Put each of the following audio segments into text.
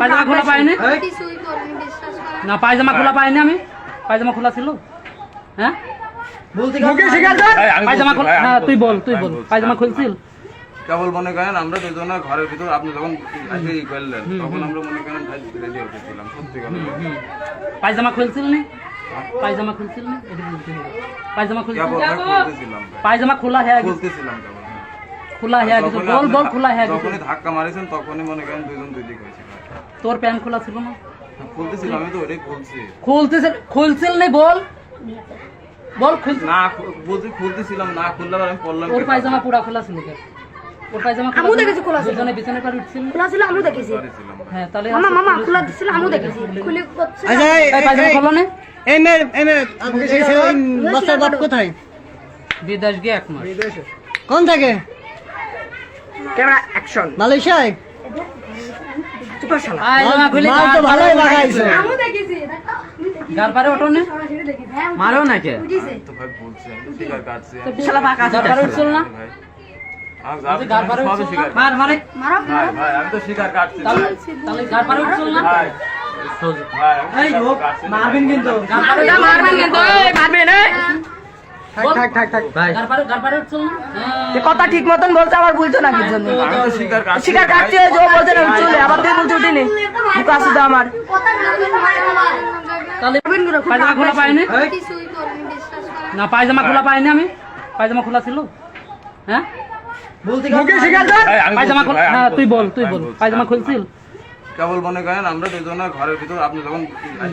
পায়জামা খোলা পাইনি না পায়জামা খোলা পাইনি আমি। পায়জামা খোলা ছিল। হ্যাঁ? পায়জামা খোলা হ্যাঁ তুই বল তুই বল। পায়জামা খুলছিল? কেবল মনে করেন আমরা দুজনে ঘরের ভিতর আপনি যখন এসে ই করলেন তখন আমরা মনে করেন ভাই রেডি হতেছিলাম সত্যি কথা। পায়জামা খুলছিল নি? পায়জামা খুলছিল নি? এটা বলতে পায়জামা খুলছিল কেবল ভাই খুলতেছিলাম ভাই। পায়জামা খোলা হ্যাঁ খুলতেছিলাম কেবল। হ্যাঁ। খোলা হ্যাঁ কিছু বল বল খোলা হ্যাঁ কিছু যখনই ধাক্কা মারিছেন তখনই মনে করেন দুজন দুই দিক হয়েছে। তোর প্যান্ট খোলা ছিল না? খুলতেছিলাম আমি তো ওটাই খুলছি। খুলতেছিল খুলছিল নি বল। বল খুল না বলছি খুলতেছিলাম না খুললে আমি পড়লাম ওর পায়জামা পুরা খোলা ছিল কে ওর পায়জামা আমিও দেখেছি খোলা ছিল। দুজনে বিছানায় পার উঠছিল? খোলা ছিল আমিও দেখেছি। হ্যাঁ তাহলে মামা মামা খোলা আমিও দেখেছি। খুলে করছে। আচ্ছা এই- পায়জামা খোলা নে। এই বাচ্চার বাপ কোথায়? বিদেশ গিয়ে এক মাস। কোন থাকে? Camera action. মালয়েশিয়ায়? চুপ শালা মাল তো ভালোই লাগাইছে। আমিও দেখেছি গার পারে ওঠো নে। হ্যাঁ মারো নাকি? উঠিছে। তো ভাই বলছি আমি স্বীকার কাটছি শালা বাঁকা গার পারে উঠছিল না? আমি না আমি তো না? আমি তো না। মারবেন কিন্তু। মারবেন কিন্তু। মারবেন কথা ঠিক মতন বলছে আবার বলছো না কিছু স্বীকার কাটছি। ও বলছে না চলে আবার তুই বলছো উঠিনি মুখ আসু তো আমার। পায়জামা খোলা পাইনি। না পায়জামা খোলা পাইনি আমি? পায়জামা খোলা ছিল? হ্যাঁ? হ্যাঁ তুই বল তুই বল। পায়জামা খুলছিল? কেবল মনে করেন আমরা দুজনে ঘরের ভিতর আপনি যখন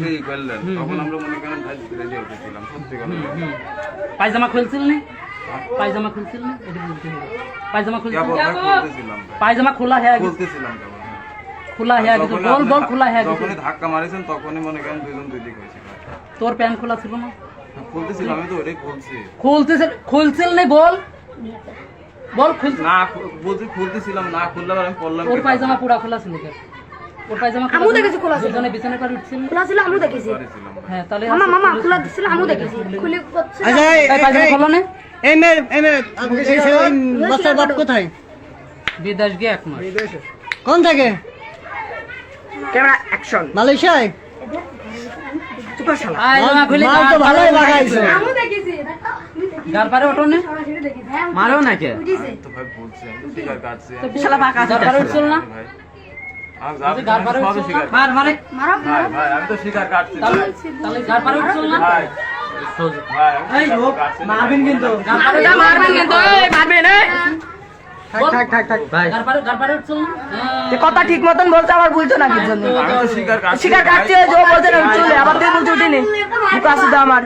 ই করলেন তখন আমরা মনে করেন ভাই রেডি হতেছিলাম সত্যি কথা। পায়জামা খুলছিল পায়জামা খুলছিল না? এটা বলতে হবে। পায়জামা খুলছিল খুলতেছিলাম পায়জামা খোলা হ্যাঁ খুলতেছিলাম কেবল হ্যাঁ। খোলা হ্যাঁ কিছু যখনই বল খোলা হ্যাঁ যখনই ধাক্কা মারিছেন তখনই মনে করেন দুজন দুই দিক হয়েছে। তোর প্যান্ট খোলা ছিল না? খুলতেছিলাম আমি তো ওটাই খুলছি। খুলতেছিল খুলছিল নি বল? বল খুল না খুলতেছিলাম না খুললে আমি পড়লাম ওর পায়জামা পুরা খোলা ছিল ওর পায়জামা আমিও দেখেছি খোলা ছিল। দুজনে বিছানায় পার উঠছিল খোলা ছিল আমিও দেখেছি। হ্যাঁ তাহলে মামা মামা খোলা ছিল আমিও দেখেছি। খুলে করছে। আচ্ছা এই- এই পায়জামা এই- খোলা নে। এনে এনে এই সে বাচ্চার বাপ কোথায়? বিদেশ গিয়ে এক মাস। কোন থাকে? Camera action. মালয়েশিয়ায়? হ্যাঁ মারো নাকি? তো ভাই বলছি আমি তো কাটছি। শালা বাঁকা গার উঠছিল না? আমি তো কাটছি ভাই। মারবেন কিন্তু। মারবেন কিন্তু। মারবেন কথা ঠিক মতন বলছে আবার বলছো না কিছু স্বীকার কাটছি বলছে না চলে আবার তুই বলছো উঠিনি। আমার।